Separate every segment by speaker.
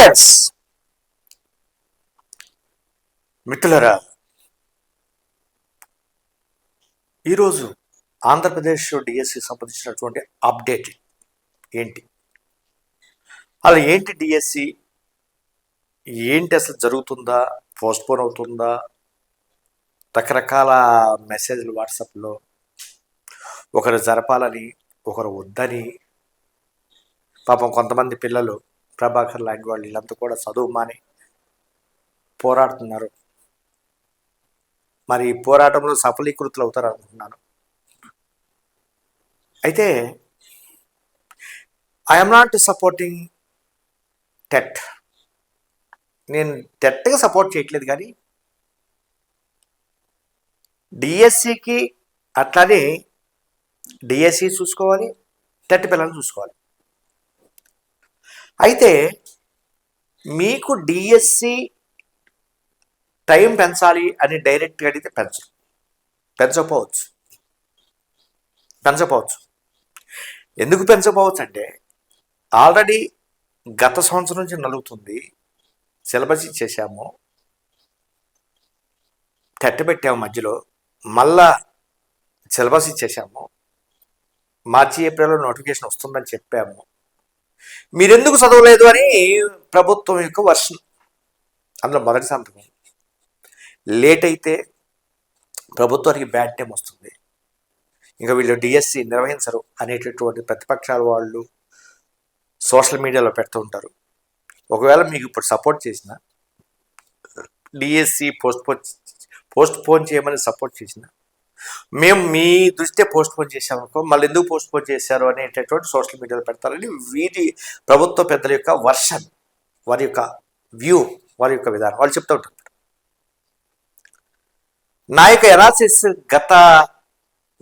Speaker 1: Friends మిత్రులరా ఈరోజు Andhra Pradesh DSC సంబంధించినటువంటి అప్డేట్ ఏంటి? అలా ఏంటి డిఎస్సి? ఏంటి అసలు జరుగుతుందా? పోస్ట్పోన్ అవుతుందా? రకరకాల మెసేజ్లు వాట్సాప్లో ఒకరు జరపాలని ఒకరు వద్దని పాపం కొంతమంది పిల్లలు ప్రభాకర్ లాంటి వాళ్ళు వీళ్ళంతా కూడా చదువు మాని పోరాడుతున్నారు. మరి ఈ పోరాటంలో సఫలీకృతులు అవుతారు అనుకుంటున్నాను. అయితే ఐఎమ్ నాట్ సపోర్టింగ్ టెట్ నేను టెట్గా సపోర్ట్ చేయట్లేదు కానీ డిఎస్సికి అట్లానే డిఎస్సి చూసుకోవాలి టెట్ పిల్లల్ని చూసుకోవాలి. అయితే మీకు డిఎస్సి టైం పెంచాలి అని డైరెక్ట్గా అడిగితే పెంచరు. పెంచకపోవచ్చు. పెంచకపోవచ్చు. ఎందుకు పెంచకపోవచ్చు అంటే ఆల్రెడీ గత సంవత్సరం నుంచి నలుగుతుంది. సిలబస్ ఇచ్చేసాము. టెట్ పెట్టాము మధ్యలో. మళ్ళా సిలబస్ ఇచ్చేసాము. మార్చి ఏప్రిల్లో నోటిఫికేషన్ వస్తుందని చెప్పాము. మీరెందుకు చదవలేదు అని ప్రభుత్వం యొక్క వర్షన్ అందులో మొదటి సంతకం. లేట్ అయితే ప్రభుత్వానికి బ్యాడ్ టైం వస్తుంది. ఇంకా వీళ్ళు డిఎస్సి నిర్వహించరు అనేటటువంటి ప్రతిపక్షాల వాళ్ళు సోషల్ మీడియాలో పెడుతూ ఉంటారు. ఒకవేళ మీకు ఇప్పుడు సపోర్ట్ చేసిన DSC postpone postpone చేయమని సపోర్ట్ చేసిన మేము మీ దృష్ట్యా పోస్ట్ పోన్ చేసామనుకో మళ్ళీ ఎందుకు పోస్ట్ పోన్ చేశారు అనేటటువంటి సోషల్ మీడియాలో పెడతారని వీటి ప్రభుత్వ పెద్దల యొక్క వర్షన్ వారి యొక్క వ్యూ వారి యొక్క విధానం. వాళ్ళు చెప్తూ ఉంటారు. నా యొక్క ఎనాలిసిస్ గత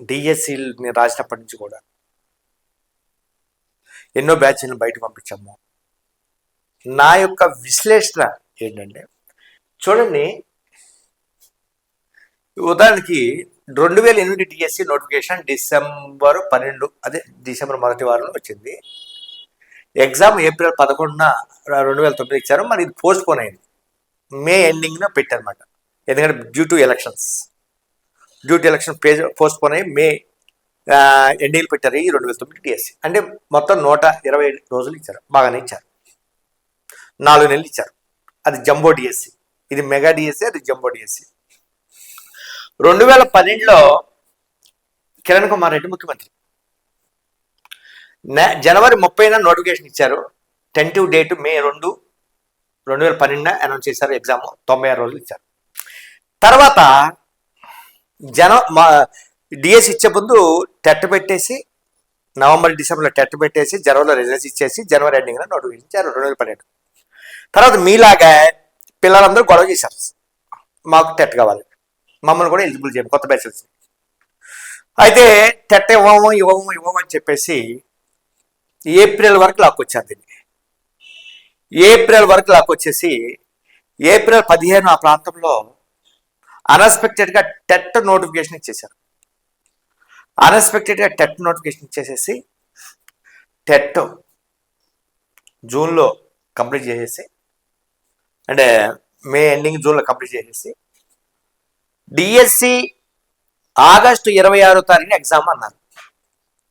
Speaker 1: డిఎస్సీని రాసినప్పటి నుంచి కూడా ఎన్నో బ్యాచ్లను బయట పంపించాము. నా యొక్క విశ్లేషణ ఏంటంటే చూడండి ఉదాహరణకి రెండు వేల ఎనిమిది డిఎస్సి నోటిఫికేషన్ డిసెంబర్ పన్నెండు అదే డిసెంబర్ మొదటి వారంలో వచ్చింది. ఎగ్జామ్ ఏప్రిల్ పదకొండున రెండు వేల తొమ్మిది ఇచ్చారు. మరి ఇది పోస్ట్ పోన్ అయింది మే ఎండింగ్న పెట్టారనమాట ఎందుకంటే due to elections due to election page postpone అయ్యి మే ఎండింగ్లు పెట్టారు ఈ రెండు వేల తొమ్మిది డిఎస్సి అంటే మొత్తం నూట ఇరవై రోజులు ఇచ్చారు. బాగానే ఇచ్చారు. నాలుగు నెలలు ఇచ్చారు. అది జంబో డిఎస్సి ఇది మెగా డిఎస్సి అది జంబో డిఎస్సి రెండు వేల పన్నెండులో కిరణ్ కుమార్ రెడ్డి ముఖ్యమంత్రి. జనవరి ముప్పైన నోటిఫికేషన్ ఇచ్చారు. టెంటివ్ డేట్ మే రెండు రెండు వేల పన్నెండున అనౌన్స్ చేశారు. ఎగ్జామ్ తొంభై ఆరు రోజులు ఇచ్చారు. తర్వాత జన మా డిఎస్ ఇచ్చే ముందు టెట్ పెట్టేసి నవంబర్ డిసెంబర్లో టెట్ పెట్టేసి జనవరిలో రిజల్ట్స్ ఇచ్చేసి జనవరి ఎండింగ్లో నోటిఫికేషన్ ఇచ్చారు రెండు వేల పన్నెండు తర్వాత మీలాగా పిల్లలందరూ గొడవ చేశారు. మాకు టెట్ కావాలి. మమ్మల్ని కూడా ఎలిజిబుల్ చేయండి కొత్త బ్యాచెస్ అయితే టెట్ ఇవ్వము ఇవ్వము ఇవ్వము అని చెప్పేసి ఏప్రిల్ వరకు లాక్కొచ్చారు దీన్ని. ఏప్రిల్ వరకు లాక్కొచ్చేసి ఏప్రిల్ పదిహేను ఆ ప్రాంతంలో అన్ఎక్స్పెక్టెడ్గా టెట్ నోటిఫికేషన్ ఇచ్చేశారు. అన్ఎక్స్పెక్టెడ్గా టెట్ నోటిఫికేషన్ ఇచ్చేసేసి టెట్ జూన్లో కంప్లీట్ చేసేసి అంటే మే ఎండింగ్ జూన్లో కంప్లీట్ చేసేసి డిఎస్సి ఆగస్టు ఇరవై ఆరో తారీఖున ఎగ్జామ్ అన్నారు.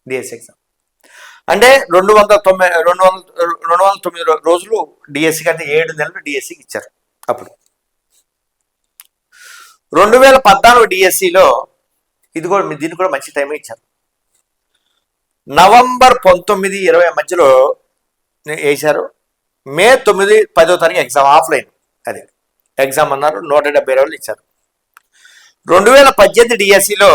Speaker 1: డిఎస్సి ఎగ్జామ్ అంటే రెండు వందల తొంభై రెండు వందల రెండు వందల తొమ్మిది రోజులు డిఎస్సి అంటే ఏడు నెలలు డిఎస్సికి ఇచ్చారు అప్పుడు. రెండు వేల పద్నాలుగు డిఎస్సిలో ఇది కూడా దీనికి కూడా మంచి టైం ఇచ్చారు. నవంబర్ పంతొమ్మిది ఇరవై మధ్యలో వేశారు మే తొమ్మిది పదో తారీఖు ఎగ్జామ్ ఆఫ్లైన్ అది. ఎగ్జామ్ అన్నారు. నూట డెబ్బై రోజులు ఇచ్చారు. రెండు వేల పద్దెనిమిది డిఎస్సిలో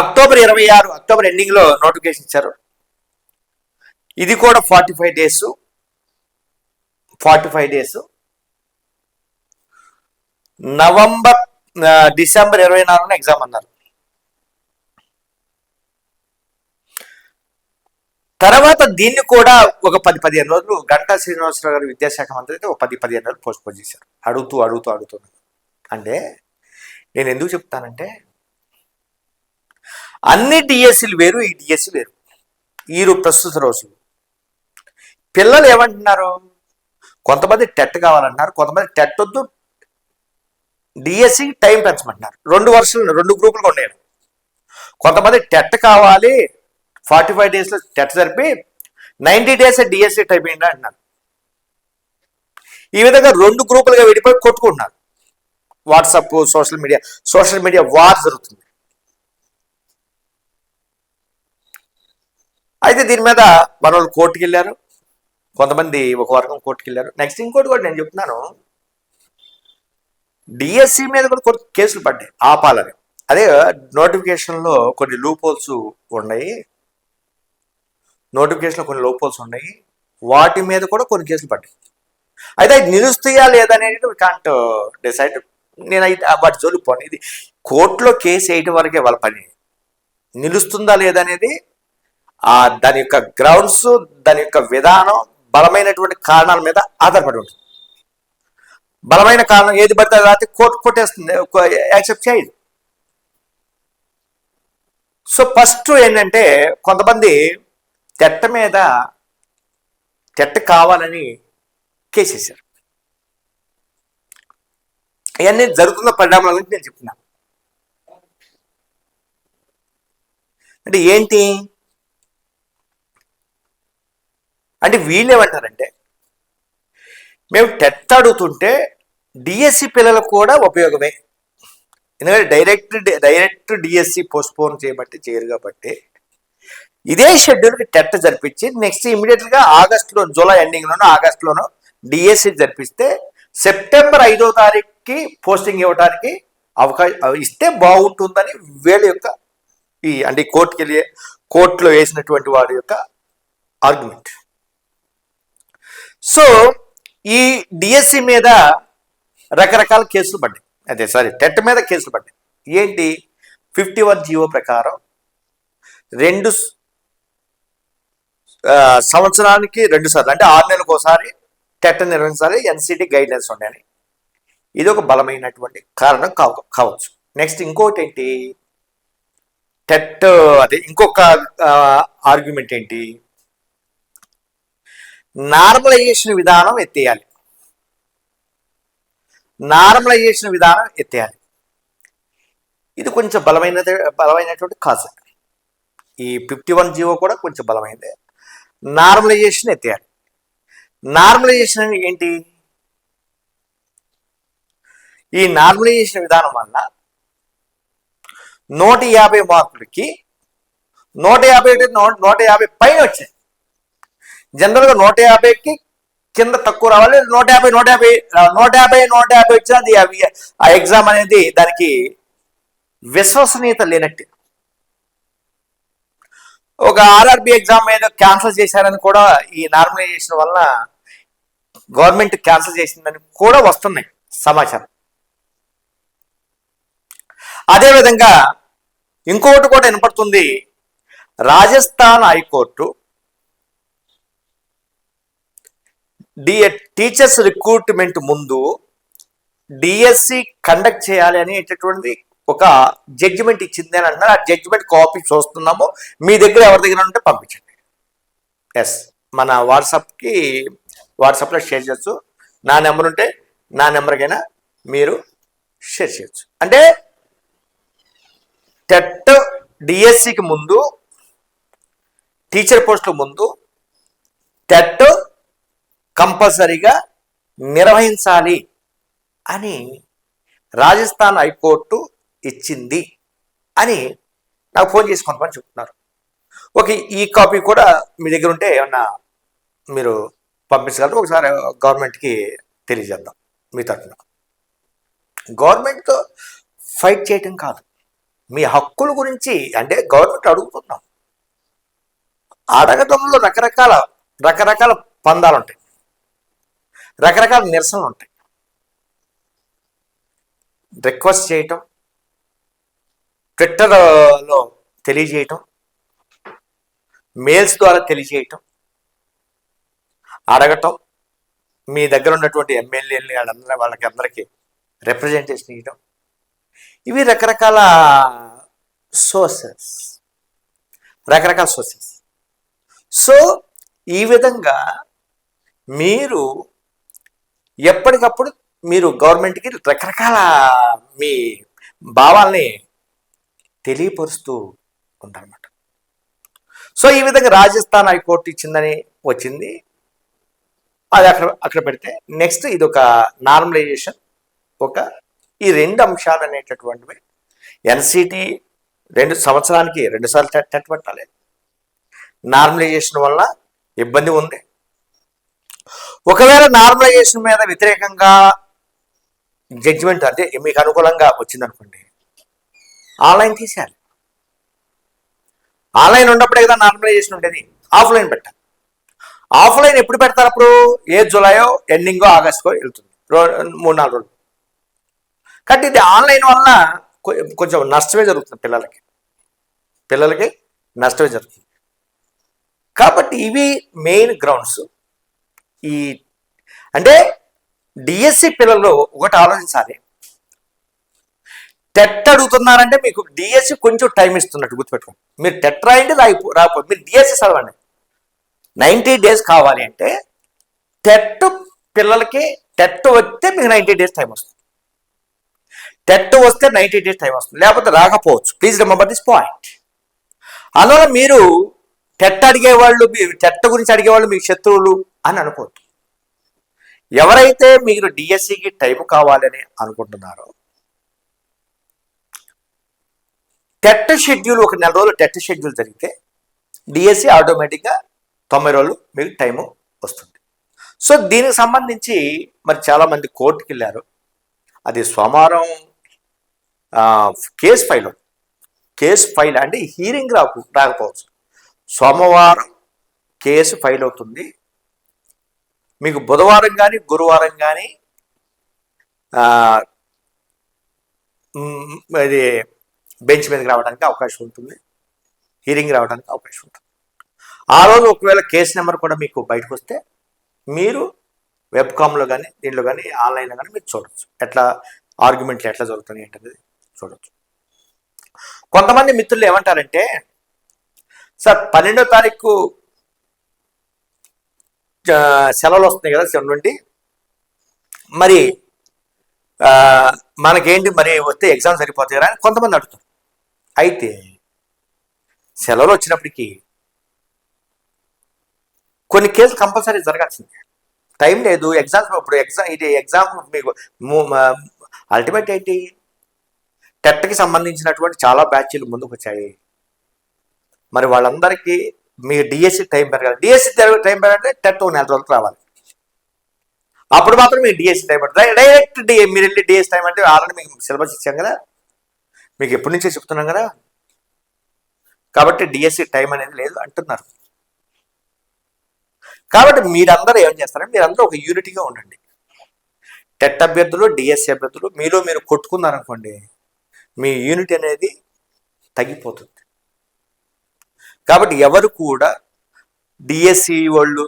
Speaker 1: అక్టోబర్ ఇరవై ఆరు అక్టోబర్ ఎండింగ్లో నోటిఫికేషన్ ఇచ్చారు. ఇది కూడా forty five days forty five days. November December ఇరవై నాలుగున ఎగ్జామ్ అన్నారు. తర్వాత దీన్ని కూడా ఒక పది పదిహేను రోజులు గంటా శ్రీనివాసరావు గారు విద్యాశాఖ మంత్రి అయితే ఒక పది పదిహేను రోజులు పోస్ట్ పోన్ చేశారు. అడుగుతూ అడుగుతూ అడుగుతున్నారు అంటే నేను ఎందుకు చెప్తానంటే అన్ని డిఎస్సీలు వేరు ఈ డిఎస్సి వేరు. ఈ ప్రస్తుత రోజులు. పిల్లలు ఏమంటున్నారు? కొంతమంది టెట్ కావాలంటున్నారు కొంతమంది టెట్ వద్దు డిఎస్సి టైం పెంచమంటున్నారు. రెండు వర్షాలు రెండు గ్రూపులుగా ఉన్నాయి. కొంతమంది టెట్ కావాలి ఫార్టీ ఫైవ్ డేస్లో టెట్ జరిపి నైంటీ డేస్ డిఎస్సి టైప్ అయిందా అంటున్నారు. ఈ విధంగా రెండు గ్రూపులుగా విడిపోయి కొట్టుకుంటున్నారు. WhatsApp social media social media war జరుగుతుంది. అయితే దీని మీద మన వాళ్ళు కోర్టుకి వెళ్ళారు. కొంతమంది ఒక వర్గం కోర్టుకి వెళ్ళారు. నెక్స్ట్ ఇంకోటి కూడా నేను చెప్తున్నాను. డిఎస్సి మీద కూడా కొన్ని కేసులు పడ్డాయి. ఆపాలని. అదే నోటిఫికేషన్లో కొన్ని లూపోల్స్ ఉన్నాయి. నోటిఫికేషన్లో కొన్ని లోపల్స్ ఉన్నాయి. వాటి మీద కూడా కొన్ని కేసులు పడ్డాయి. అయితే అది నిలుస్తాయా లేదనేది కాంట్ డిసైడ్ నేను అయితే వాటి జోలికి పోను. ఇది కోర్టులో కేసు వేయటం వరకే వాళ్ళ పని. నిలుస్తుందా లేదనేది దాని యొక్క గ్రౌండ్స్ దాని యొక్క విధానం బలమైనటువంటి కారణాల మీద ఆధారపడి ఉంటుంది. బలమైన కారణం ఏది పడితే రాత్రి కోర్టు కొట్టేస్తుంది యాక్సెప్ట్ చేయదు. సో ఫస్ట్ ఏంటంటే కొంతమంది చెట్ట మీద చెట్ట కావాలని కేసేశారు. ఇవన్నీ జరుగుతున్న పరిణామాల గురించి నేను చెప్తున్నాను అంటే ఏంటి? అంటే వీళ్ళేమంటారంటే మేము టెట్ అడుగుతుంటే డిఎస్సి పిల్లలకు కూడా ఉపయోగమే. ఎందుకంటే డైరెక్ట్ డైరెక్ట్ డిఎస్సి పోస్ట్పోన్ చేయబట్టి చేయరు కాబట్టి ఇదే షెడ్యూల్కి టెట్ జరిపించి నెక్స్ట్ ఇమీడియట్గా ఆగస్టులో జూలై ఎండింగ్లోనో ఆగస్టులోనో డిఎస్సి జరిపిస్తే సెప్టెంబర్ ఐదో తారీఖుకి పోస్టింగ్ ఇవ్వడానికి అవకాశం ఇస్తే బాగుంటుందని వీళ్ళ యొక్క ఈ అంటే కోర్టుకి వెళ్ళి కోర్టులో వేసినటువంటి వాడి యొక్క ఆర్గ్యుమెంట్ సో ఈ డిఎస్సి మీద రకరకాల కేసులు పడ్డాయి. అదే సారీ టెట్ మీద కేసులు పడ్డాయి. ఏంటి? ఫిఫ్టీ వన్ జీవో ప్రకారం రెండు సంవత్సరానికి రెండు సార్లు అంటే ఆరు నెలలకు ఒకసారి టెట్ నిర్వహించాలి ఎన్సిటి గైడ్లైన్స్ ఉన్నాయని ఇది ఒక బలమైనటువంటి కారణం కావ కావచ్చు. నెక్స్ట్ ఇంకోటి ఏంటి? టెట్ అదే ఇంకొక ఆర్గ్యుమెంట్ ఏంటి? నార్మలైజేషన్ విధానం ఎత్తేయాలి. నార్మలైజేషన్ విధానం ఎత్తేయాలి. ఇది కొంచెం బలమైన బలమైనటువంటి కాజ్ ఈ ఫిఫ్టీ వన్ జీవో కూడా కొంచెం బలమైనదే నార్మలైజేషన్ ఎత్తారు నార్మలైజేషన్ ఏంటి? ఈ నార్మలైజేషన్ విధానం వల్ల నూట యాభై మార్కులకి నూట యాభై ఒకటి నూట యాభై పైన వచ్చాయి. జనరల్గా నూట యాభైకి కింద తక్కువ రావాలి నూట యాభై నూట యాభై నూట యాభై నూట యాభై వచ్చినది ఆ ఎగ్జామ్ అనేది దానికి విశ్వసనీయత లేనట్టు. ఒక ఆర్ఆర్బి ఎగ్జామ్ ఏదో క్యాన్సిల్ చేశారని కూడా ఈ నార్మలైజేషన్ వలన గవర్నమెంట్ క్యాన్సిల్ చేసిందని కూడా వస్తున్నాయి సమాచారం. అదేవిధంగా ఇంకొకటి కూడా వినపడుతుంది. Rajasthan high court D teachers recruitment ముందు డిఎస్సి కండక్ట్ చేయాలి అనేటటువంటి ఒక జడ్జిమెంట్ ఇచ్చింది అని అంటున్నారు. ఆ జడ్జిమెంట్ కాపీ చూస్తున్నాము. మీ దగ్గర ఎవరి దగ్గర ఉంటే పంపించండి. ఎస్ మన వాట్సాప్కి వాట్సాప్లో షేర్ చేయొచ్చు. నా నెంబర్ ఉంటే నా నెంబర్కైనా మీరు షేర్ చేయొచ్చు. అంటే టెట్ డిఎస్సికి ముందు టీచర్ పోస్టుల ముందు టెట్ కంపల్సరీగా నిర్వహించాలి అని రాజస్థాన్ హైకోర్టు ఇచ్చింది అని నాకు ఫోన్ చేసి కొంతమంది చెప్తున్నారు. ఓకే ఈ కాపీ కూడా మీ దగ్గర ఉంటే ఏమన్నా మీరు పంపించగలరు? ఒకసారి గవర్నమెంట్కి తెలియజేద్దాం మీ తరఫున. గవర్నమెంట్తో ఫైట్ చేయటం కాదు. మీ హక్కుల గురించి అంటే గవర్నమెంట్ అడుగుతున్నాం. అడగడంలో రకరకాల రకరకాల పందాలు ఉంటాయి రకరకాల నిరసనలు ఉంటాయి రిక్వెస్ట్ చేయటం ట్విట్టర్లో తెలియజేయటం మెయిల్స్ ద్వారా తెలియజేయటం అడగటం మీ దగ్గర ఉన్నటువంటి ఎమ్మెల్యేలని వాళ్ళందరూ వాళ్ళకి అందరికీ రిప్రజెంటేషన్ ఇవ్వడం ఇవి రకరకాల సోర్సెస్. రకరకాల సోర్సెస్. సో ఈ విధంగా మీరు ఎప్పటికప్పుడు మీరు గవర్నమెంట్కి రకరకాల మీ భావాల్ని తెలియపరుస్తూ ఉంటారన్నమాట. సో ఈ విధంగా రాజస్థాన్ హైకోర్టు ఇచ్చిందని వచ్చింది. అది అక్కడ అక్కడ పెడితే నెక్స్ట్ ఇది ఒక నార్మలైజేషన్. ఒక ఈ రెండు అంశాలు అనేటటువంటివి ఎన్సిటి రెండు సంవత్సరానికి రెండుసార్లు టెట్ పెట్టాలి నార్మలైజేషన్ వల్ల ఇబ్బంది ఉంది. ఒకవేళ నార్మలైజేషన్ మీద వ్యతిరేకంగా జడ్జిమెంట్ అంటే మీకు అనుకూలంగా వచ్చిందనుకోండి ఆన్లైన్ తీసేయాలి. ఆన్లైన్ ఉన్నప్పుడే కదా నార్మలైజేషన్ ఉండేది. ఆఫ్లైన్ పెట్టాలి. ఆఫ్లైన్ ఎప్పుడు పెడతారు అప్పుడు? ఏ జూలైయో ఎండింగో ఆగస్టుకో వెళ్తుంది. రో- మూడు నాలుగు రోజులు. కాబట్టి ఇది ఆన్లైన్ వల్ల కొ- కొంచెం నష్టమే జరుగుతుంది పిల్లలకి. పిల్లలకి నష్టమే జరుగుతుంది. కాబట్టి ఇవి మెయిన్ గ్రౌండ్స్. ఈ అంటే డిఎస్సి పిల్లలు ఒకటి ఆలోచించాలి. టెట్ అడుగుతున్నారంటే మీకు డిఎస్సి కొంచెం టైం ఇస్తున్నట్టు గుర్తుపెట్టుకోండి. మీరు టెట్ రాయండి రాయిపో రాకపోతే మీరు డిఎస్సి చదవండి. నైంటీ డేస్ కావాలి అంటే టెట్ పిల్లలకి టెట్ వస్తే మీకు నైంటీ డేస్ టైం వస్తుంది. టెట్ వస్తే నైంటీ డేస్ టైం వస్తుంది. లేకపోతే రాకపోవచ్చు. ప్లీజ్ రిమంబర్ దిస్ పాయింట్ అందువల్ల మీరు టెట్ అడిగేవాళ్ళు మీ- టెట్ గురించి అడిగేవాళ్ళు మీకు శత్రువులు అని అనుకోవద్దు. ఎవరైతే మీరు డిఎస్సికి టైం కావాలని అనుకుంటున్నారో టెట్ షెడ్యూల్ ఒక నెల రోజులు టెట్ షెడ్యూల్ జరిగితే డిఎస్సి ఆటోమేటిక్గా తొంభై రోజులు మీకు టైము వస్తుంది. సో దీనికి సంబంధించి మరి చాలామంది కోర్టుకి వెళ్ళారు. అది సోమవారం కేసు ఫైల్ అవుతుంది. కేసు ఫైల్ అంటే హీరింగ్ రాకు రాకపోవచ్చు. సోమవారం కేసు ఫైల్ అవుతుంది. మీకు బుధవారం కానీ గురువారం కానీ ఇది బెంచ్ మీదకి రావడానికి అవకాశం ఉంటుంది. హీరింగ్ రావడానికి అవకాశం ఉంటుంది. ఆ రోజు ఒకవేళ కేసు నెంబర్ కూడా మీకు బయటకు వస్తే మీరు వెబ్కామ్లో కానీ దీంట్లో కానీ ఆన్లైన్లో కానీ మీరు చూడవచ్చు ఎట్లా ఆర్గ్యుమెంట్లు ఎట్లా జరుగుతున్నాయి ఏంటనేది చూడవచ్చు కొంతమంది మిత్రులు ఏమంటారంటే సార్ పన్నెండో తారీఖు సెలవులు వస్తున్నాయి కదా సెలవు నుండి మరి మనకేంటి మరి వస్తే ఎగ్జామ్ సరిపోతాయి కదా అని కొంతమంది అడుగుతారు. అయితే సెలవులు వచ్చినప్పటికీ కొన్ని కేసులు కంపల్సరీ జరగాల్సిందే. టైం లేదు ఎగ్జామ్స్ ఇప్పుడు ఎగ్జామ్ ఇది ఎగ్జామ్ మీకు అల్టిమేట్ ఏంటి? టెట్కి సంబంధించినటువంటి చాలా బ్యాచ్లు ముందుకు వచ్చాయి మరి వాళ్ళందరికీ మీ డిఎస్సి టైం పెరగాలి. డిఎస్సి టైం పెరగాలంటే టెట్ నెల రోజులకు రావాలి. అప్పుడు మాత్రం మీ డిఎస్సి టైం పడుతుంది డైరెక్ట్ డి మీరు వెళ్ళి డిఎస్ టైం అంటే ఆల్రెడీ మీకు సిలబస్ ఇచ్చాం కదా. మీకు ఎప్పటి నుంచే చెప్తున్నాం కదా? కాబట్టి డిఎస్సి టైం అనేది లేదు అంటున్నారు. కాబట్టి మీరందరూ ఏం చేస్తారంటే మీరందరూ ఒక యూనిటీగా ఉండండి. టెట్ అభ్యర్థులు డిఎస్సి అభ్యర్థులు మీలో మీరు కొట్టుకున్నారనుకోండి మీ యూనిట్ అనేది తగ్గిపోతుంది. కాబట్టి ఎవరు కూడా డిఎస్సి వాళ్ళు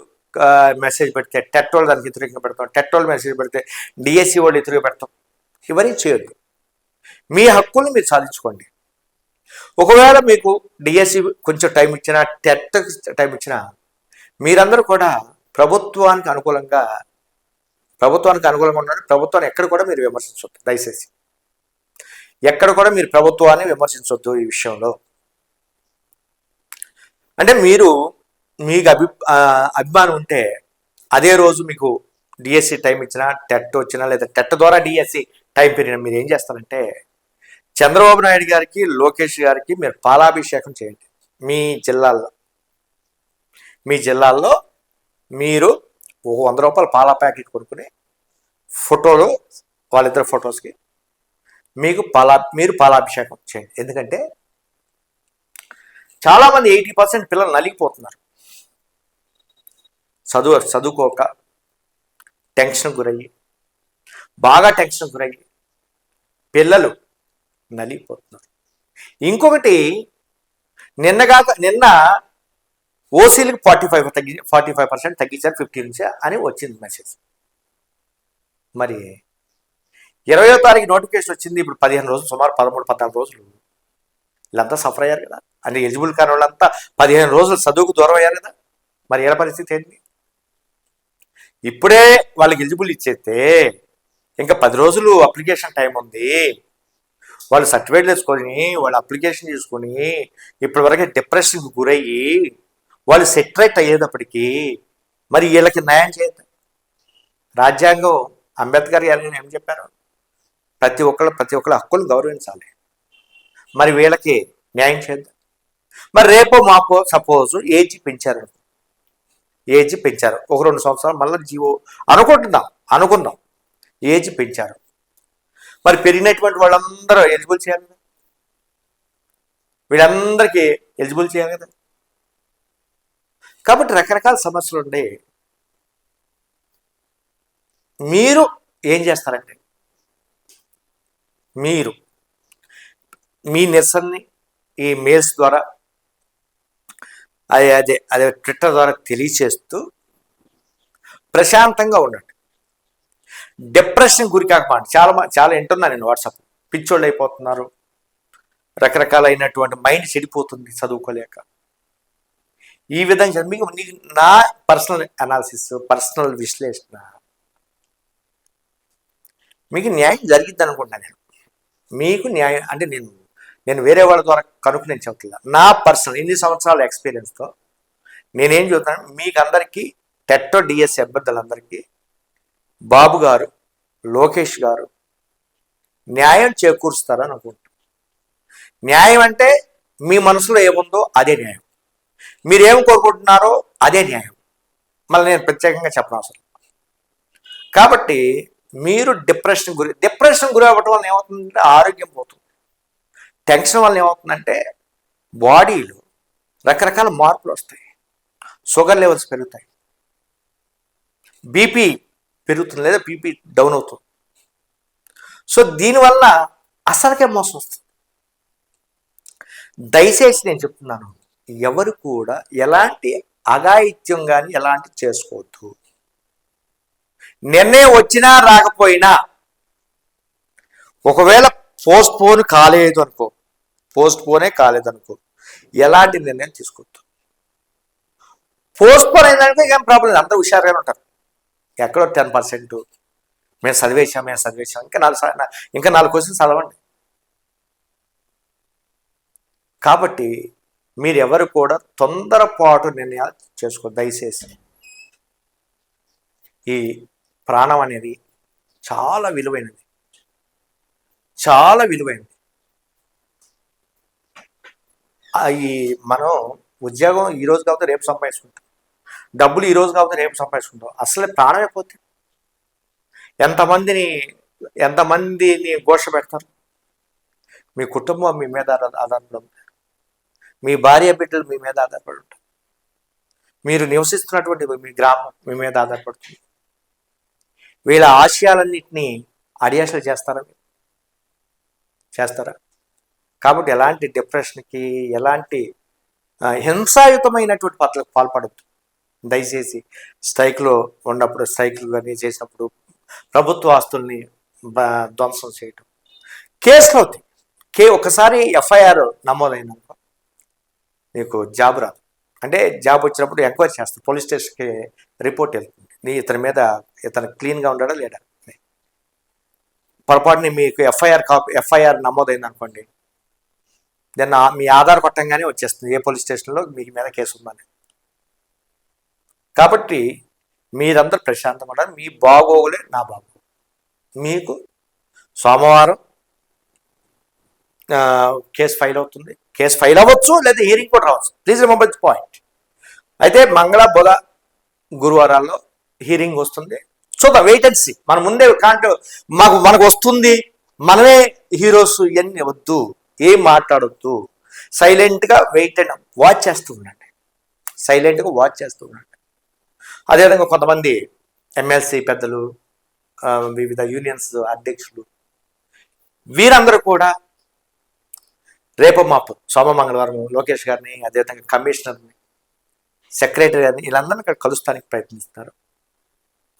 Speaker 1: మెసేజ్ పెడితే టెట్ వాళ్ళు దానికి వ్యతిరేకంగా పెడతాం టెట్ వాళ్ళు మెసేజ్ పెడితే డిఎస్సి వాళ్ళు వ్యతిరేకంగా పెడతాం. ఇవన్నీ చేయొద్దు. మీ హక్కుల్ని మీరు సాధించుకోండి. ఒకవేళ మీకు డిఎస్సి కొంచెం టైం ఇచ్చినా టెట్ టైం ఇచ్చినా మీరందరూ కూడా ప్రభుత్వానికి అనుకూలంగా ప్రభుత్వానికి అనుకూలంగా ఉండండి. ప్రభుత్వాన్ని ఎక్కడ కూడా మీరు విమర్శించవద్దు దయచేసి. ఎక్కడ కూడా మీరు ప్రభుత్వాన్ని విమర్శించవద్దు ఈ విషయంలో. అంటే మీరు మీకు అభి అభిమానం ఉంటే అదే రోజు మీకు డిఎస్సి టైం ఇచ్చినా టెట్ వచ్చినా లేదా టెట్ ద్వారా డిఎస్సి టైం పీరియడ్ మీరు ఏం చేస్తారంటే చంద్రబాబు నాయుడు గారికి లోకేష్ గారికి మీరు పాలాభిషేకం చేయండి. మీ జిల్లాల్లో. మీ జిల్లాల్లో మీరు ఒక వంద రూపాయల పాల ప్యాకెట్ కొనుక్కుని ఫోటోలు వాళ్ళిద్దరు ఫొటోస్కి మీకు పాలా మీరు పాలాభిషేకం చేయండి. ఎందుకంటే చాలామంది ఎయిటీ పర్సెంట్ పిల్లలు నలిగిపోతున్నారు. చదువు చదువుకోక టెన్షన్ గురయ్యి బాగా టెన్షన్ గురయ్యి. పిల్లలు నలిగిపోతున్నారు. ఇంకొకటి నిన్నగాక నిన్న ఓసీలకు ఫార్టీ ఫైవ్ తగ్గి ఫార్టీ ఫైవ్ పర్సెంట్ తగ్గించారు ఫిఫ్టీ నుంచి అని వచ్చింది మెసేజ్ మరి ఇరవయో తారీఖు నోటిఫికేషన్ వచ్చింది ఇప్పుడు పదిహేను రోజులు సుమారు పదమూడు పద్నాలుగు రోజులు. వీళ్ళంతా సఫర్ అయ్యారు కదా? అంటే ఎలిజిబుల్ కాని వాళ్ళంతా పదిహేను రోజులు చదువుకు దూరం అయ్యారు కదా? మరి ఏ పరిస్థితి ఏంటి? ఇప్పుడే వాళ్ళకి ఎలిజిబుల్ ఇచ్చేస్తే ఇంకా పది రోజులు అప్లికేషన్ టైం ఉంది. వాళ్ళు సర్టిఫికేట్ వేసుకొని వాళ్ళు అప్లికేషన్ చేసుకొని ఇప్పటివరకు డిప్రెషన్కి గురయ్యి వాళ్ళు సెటరేట్ అయ్యేటప్పటికీ మరి వీళ్ళకి న్యాయం చేయదు రాజ్యాంగం అంబేద్కర్ గారు ఏం చెప్పారు? ప్రతి ఒక్కళ్ళు ప్రతి ఒక్కళ్ళ హక్కులు గౌరవించాలి. మరి వీళ్ళకి న్యాయం చేద్దాం. మరి రేపో మాపో సపోజ్ ఏజ్ పెంచారు. ఏజ్ పెంచారు. ఒక రెండు సంవత్సరాలు మళ్ళీ జీవో అనుకుంటున్నాం అనుకుందాం ఏజ్ పెంచారు. మరి పెరిగినటువంటి వాళ్ళందరూ ఎలిజిబుల్ చేయాలి కదా? వీళ్ళందరికీ ఎలిజిబుల్ చేయాలి కదా? కాబట్టి రకరకాల సమస్యలు ఉండే. మీరు ఏం చేస్తారంటే మీరు మీ నిరసనని ఈ మెయిల్స్ ద్వారా అదే అదే అదే ట్విట్టర్ ద్వారా తెలియచేస్తూ ప్రశాంతంగా ఉండండి. డిప్రెషన్ గురి కాకపోండి చాలా మ- చాలా వింటున్నా నేను వాట్సాప్. పిచ్చోళ్ళు అయిపోతున్నారు. రకరకాలైనటువంటి మైండ్ చెడిపోతుంది చదువుకోలేక. ఈ విధంగా మీకు నీకు నా పర్సనల్ అనాలిసిస్ పర్సనల్ విశ్లేషణ. మీకు న్యాయం జరిగిద్ది అనుకుంటున్నాను నేను. మీకు న్యాయం అంటే నేను నేను వేరే వాళ్ళ ద్వారా కనుక నేను చెప్తున్నా నా పర్సనల్ ఇన్ని సంవత్సరాల ఎక్స్పీరియన్స్తో నేనేం చెబుతాను మీకు అందరికీ టెట్టో డిఎస్సి అభ్యర్థులందరికీ బాబు గారు లోకేష్ గారు న్యాయం చేకూరుస్తారని అనుకుంటున్నాను న్యాయం అంటే మీ మనసులో ఏముందో అదే న్యాయం. మీరు కోరుకుంటున్నారో అదే న్యాయం. మళ్ళీ నేను ప్రత్యేకంగా చెప్పనవసరం కాబట్టి మీరు డిప్రెషన్ గురి డిప్రెషన్ గురి అవ్వటం వల్ల ఏమవుతుందంటే ఆరోగ్యం పోతుంది. టెన్షన్ వల్ల ఏమవుతుందంటే బాడీలో రకరకాల మార్పులు వస్తాయి. షుగర్ లెవెల్స్ పెరుగుతాయి. బీపీ పెరుగుతుంది లేదా బీపీ డౌన్ అవుతుంది. సో దీనివల్ల అసలుకే మోసం వస్తుంది. దయచేసి నేను చెప్తున్నాను ఎవరు కూడా ఎలాంటి అఘాయిత్యం కానీ ఎలాంటి చేసుకోవద్దు. నిర్ణయం వచ్చినా రాకపోయినా ఒకవేళ పోస్ట్ పోన్ కాలేదు అనుకో పోస్ట్ పోనే కాలేదు అనుకో ఎలాంటి నిర్ణయం తీసుకోవద్దు. పోస్ట్ పోన్ అయిందంటే ఏం ప్రాబ్లం లేదు అందరూ హుషారుగానే ఉంటారు. ఎక్కడో టెన్ పర్సెంట్ మేము చదివేశాం మేము చదివేశాం. ఇంకా నాలుగు ఇంకా నాలుగు క్వశ్చన్స్ చదవండి. కాబట్టి మీరు ఎవరు కూడా తొందరపాటు నిర్ణయాలు చేసుకో దయచేసి. ఈ ప్రాణం అనేది చాలా విలువైనది. చాలా విలువైనది. ఈ మనం ఉద్యోగం ఈరోజు కాకపోతే రేపు సంపాదించుకుంటాం. డబ్బులు ఈ రోజు కాకపోతే రేపు సంపాదించుకుంటావు అసలే ప్రాణమే పోతే. ఎంతమందిని ఎంతమందిని ఘోష పెడతారు? మీ కుటుంబం మీ మీద ఆధారపడి ఉంటారు మీ భార్య బిడ్డలు మీ మీద ఆధారపడి ఉంటారు. మీరు నివసిస్తున్నటువంటి మీ గ్రామం మీ మీద ఆధారపడుతుంది. వీళ్ళ ఆశయాలన్నింటినీ అడియాసలు చేస్తారా మీరు? చేస్తారా? కాబట్టి ఎలాంటి డిప్రెషన్కి ఎలాంటి హింసాయుతమైనటువంటి పట్లకు పాల్పడద్దు. దయచేసి స్ట్రైక్లో ఉన్నప్పుడు స్ట్రైక్లు కానీ చేసినప్పుడు ప్రభుత్వ ఆస్తుల్ని ధ్వంసం చేయటం. కేసులు అవుతాయి కే ఒకసారి ఎఫ్ఐఆర్ నమోదైనాక నీకు జాబ్ రాదు. అంటే జాబ్ వచ్చినప్పుడు ఎంక్వైరీ చేస్తారు. పోలీస్ స్టేషన్కి రిపోర్ట్ వెళ్తుంది. నీ ఇతని మీద ఇతను క్లీన్గా ఉండడా లేడా? పొరపాటుని మీకు ఎఫ్ఐఆర్ కాపీ ఎఫ్ఐఆర్ నమోదైంది అనుకోండి దెన్ మీ ఆధార్ కొట్టంగానే వచ్చేస్తుంది. ఏ పోలీస్ స్టేషన్లో మీ మీద కేసు ఉందని కాబట్టి మీరందరూ ప్రశాంతం ఉండాలి మీ బాగోగులే నా బాగో మీకు సోమవారం కేసు ఫైల్ అవుతుంది. కేసు ఫైల్ అవ్వచ్చు లేదా హియరింగ్ కూడా రావచ్చు. Please remember point. అయితే మంగళ బుధ గురువారాల్లో హియరింగ్ వస్తుంది. చూద్దాం వెయిట్ అండ్ సీ. మన ముందే కాంట మాకు మనకు వస్తుంది. మనమే హీరోస్ ఇవన్నీ వద్దు. ఏం మాట్లాడొద్దు. సైలెంట్గా వెయిట్ అండ్ వాచ్ చేస్తూ ఉండండి. సైలెంట్గా వాచ్ చేస్తూ ఉండండి. అదేవిధంగా కొంతమంది ఎమ్మెల్సీ పెద్దలు వివిధ యూనియన్స్ అధ్యక్షులు వీరందరూ కూడా రేపు మాపు సోమ మంగళవారం లోకేష్ గారిని అదేవిధంగా కమిషనర్ని సెక్రటరీ గారిని వీళ్ళందరినీ ఇక్కడ కలుస్తానికి ప్రయత్నిస్తున్నారు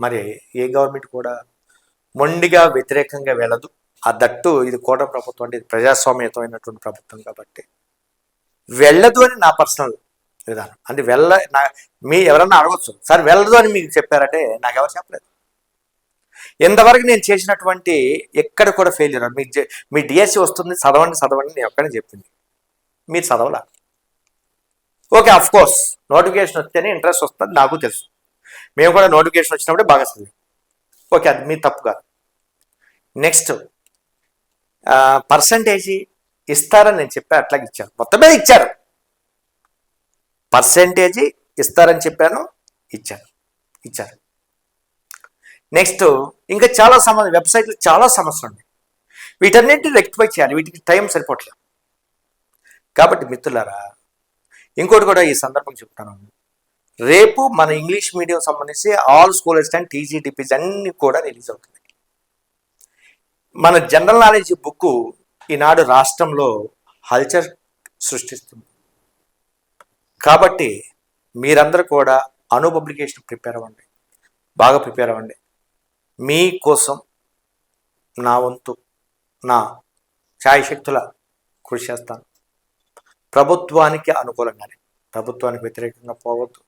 Speaker 1: మరి ఏ గవర్నమెంట్ కూడా మొండిగా వ్యతిరేకంగా వెళ్ళదు. ఆ దట్టు ఇది కూడా ప్రభుత్వం అంటే ఇది ప్రజాస్వామ్యతమైనటువంటి ప్రభుత్వం కాబట్టి వెళ్ళదు అని నా పర్సనల్ విధానం. అంటే వెళ్ళ నా మీ ఎవరన్నా అడగచ్చు. సార్ వెళ్ళదు అని మీకు చెప్పారంటే నాకు ఎవరు చెప్పలేదు. ఇంతవరకు నేను చేసినటువంటి ఎక్కడ కూడా ఫెయిల్యూర్ మీ మీ డిఎస్సి వస్తుంది చదవండి చదవండి నేను ఒక్కడే చెప్పింది. మీరు చదవలా? ఓకే అఫ్ కోర్స్ నోటిఫికేషన్ వస్తేనే ఇంట్రెస్ట్ వస్తుంది నాకు తెలుసు. మేము కూడా నోటిఫికేషన్ వచ్చినప్పుడే బాగా చదివి. ఓకే అది మీ తప్పు కాదు. నెక్స్ట్ పర్సంటేజీ ఇస్తారని నేను చెప్పి అట్లాగే ఇచ్చారు. మొత్తమే ఇచ్చారు. పర్సెంటేజీ ఇస్తారని చెప్పాను ఇచ్చారు ఇచ్చారు. నెక్స్ట్ ఇంకా చాలా సమస్య వెబ్సైట్లో చాలా సమస్యలు ఉన్నాయి. వీటన్నిటిని రెక్టిఫై చేయాలి వీటికి టైం సరిపోవట్లేదు. కాబట్టి మిత్రులారా ఇంకోటి కూడా ఈ సందర్భం చెప్తాను. రేపు మన ఇంగ్లీష్ మీడియం సంబంధించి ఆల్ స్కూల్ అసిస్టెంట్ టీజీటీపీస్ అన్ని కూడా రిలీజ్ అవుతుంది మన జనరల్ నాలెడ్జ్ బుక్ ఈనాడు రాష్ట్రంలో హల్చర్ సృష్టిస్తుంది. కాబట్టి మీరందరూ కూడా అను పబ్లికేషన్ ప్రిపేర్ అవ్వండి. బాగా ప్రిపేర్ అవ్వండి. మీకోసం నా వంతు నా ఛాయశక్తుల కృషి చేస్తాను. ప్రభుత్వానికి అనుకూలంగానే ప్రభుత్వానికి వ్యతిరేకంగా పోవద్దు.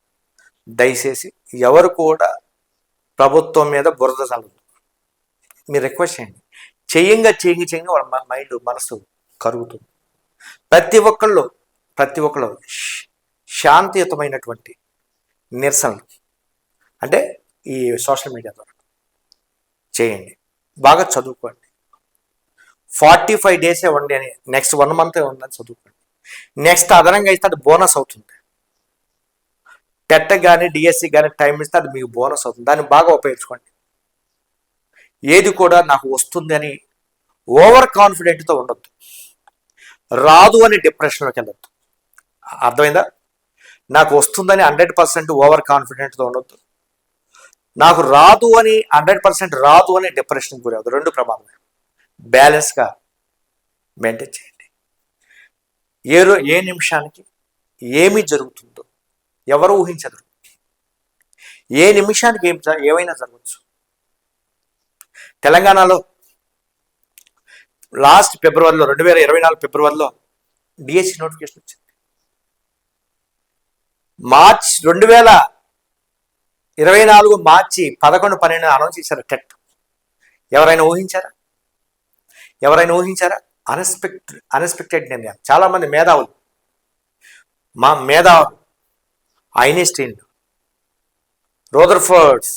Speaker 1: దయచేసి ఎవరు కూడా ప్రభుత్వం మీద బురద చల్లదు మీరు రిక్వెస్ట్ చేయండి. చెయ్యంగా చెయ్యి చేయంగా వాళ్ళ మైండ్ మనసు కరుగుతుంది. ప్రతి ఒక్కళ్ళు ప్రతి ఒక్కళ్ళు శాంతియుతమైనటువంటి నిరసనలకి అంటే ఈ సోషల్ మీడియా ద్వారా చేయండి. బాగా చదువుకోండి. ఫార్టీ ఫైవ్ డేసే ఉండి అని నెక్స్ట్ వన్ మంత్ ఉందని చదువుకోండి. నెక్స్ట్ అదనంగా ఇస్తే అది బోనస్ అవుతుంది. టెట్ కానీ డిఎస్సి కానీ టైం ఇస్తే అది మీకు బోనస్ అవుతుంది. దాన్ని బాగా ఉపయోగించుకోండి. ఏది కూడా నాకు వస్తుందని ఓవర్ కాన్ఫిడెంట్తో ఉండొద్దు. రాదు అని డిప్రెషన్లోకి వెళ్ళొద్దు. అర్థమైందా? నాకు వస్తుందని హండ్రెడ్ పర్సెంట్ ఓవర్ కాన్ఫిడెంట్తో ఉండొద్దు. నాకు రాదు అని హండ్రెడ్ పర్సెంట్ రాదు అని డిప్రెషన్ గురవద్దు రెండు ప్రమాదమే. బ్యాలెన్స్గా మెయింటైన్ చేయండి. ఏ రో ఏ నిమిషానికి ఏమి జరుగుతుందో ఎవరు ఊహించదు ఏ నిమిషానికి ఏం ఏమైనా జరగచ్చు తెలంగాణలో లాస్ట్ ఫిబ్రవరిలో రెండు వేల ఇరవై నాలుగు ఫిబ్రవరిలో డిఎస్సి నోటిఫికేషన్ వచ్చింది. మార్చ్ రెండు వేల ఇరవై నాలుగు మార్చి పదకొండు పన్నెండు అనౌన్స్ చేశారు టెట్ ఎవరైనా ఊహించారా? ఎవరైనా ఊహించారా? అన్ఎక్స్పెక్టెడ్ అన్ఎక్స్పెక్టెడ్ నిర్ణయం చాలా మంది మేధావులు. మా మేధావులు. Einstein Rutherfords.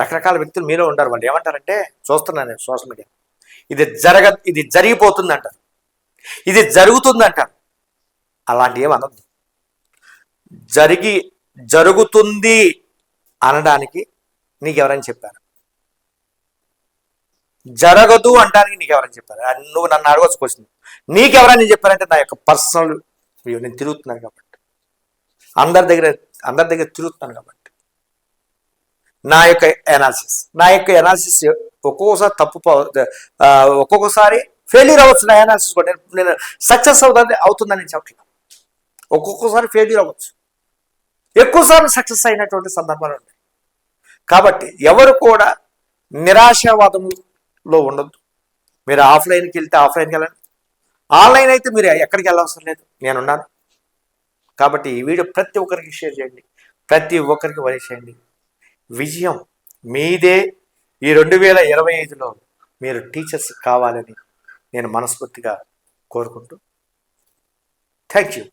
Speaker 1: రకరకాల వ్యక్తులు మీలో ఉంటారు వాళ్ళు. ఏమంటారంటే చూస్తున్నాను నేను సోషల్ మీడియా. ఇది జరగ ఇది జరిగిపోతుంది అంటారు ఇది జరుగుతుంది అంటారు అలాంటి ఏం అనద్దు. జరిగి జరుగుతుంది అనడానికి నీకు చెప్పారు? జరగదు అంటానికి నీకు చెప్పారు? నువ్వు నన్ను అడగచ్చు క్వశ్చన్ నీకెవరైనా చెప్పారంటే నా యొక్క పర్సనల్ వ్యూ నేను తిరుగుతున్నాను కాబట్టి. అందరి దగ్గర అందరి దగ్గర తిరుగుతున్నాను కాబట్టి. నా యొక్క ఎనాలిసిస్ నా యొక్క ఎనాలిసిస్ ఒక్కొక్కసారి తప్పు ఒక్కొక్కసారి ఫెయిల్యూర్ అవ్వచ్చు. నా ఎనాలిసిస్ కూడా. నేను- నేను సక్సెస్ అవుతుంది అవుతుందని నేను చెప్పట్లేదు. ఒక్కొక్కసారి ఫెయిల్యూర్ అవ్వచ్చు. ఎక్కువసార్లు సక్సెస్ అయినటువంటి సందర్భాలు ఉన్నాయి. కాబట్టి ఎవరు కూడా నిరాశావాదంలో ఉండొద్దు. మీరు ఆఫ్లైన్కి వెళ్తే ఆఫ్లైన్కి వెళ్ళండి. ఆన్లైన్ అయితే మీరు ఎక్కడికి వెళ్ళవసరం లేదు. నేనున్నాను. కాబట్టి ఈ వీడియో ప్రతి ఒక్కరికి షేర్ చేయండి. ప్రతి ఒక్కరికి వరి చేయండి. విజయం మీదే ఈ రెండు వేల ఇరవై ఐదులో మీరు టీచర్స్ కావాలని నేను మనస్ఫూర్తిగా కోరుకుంటూ థ్యాంక్ యూ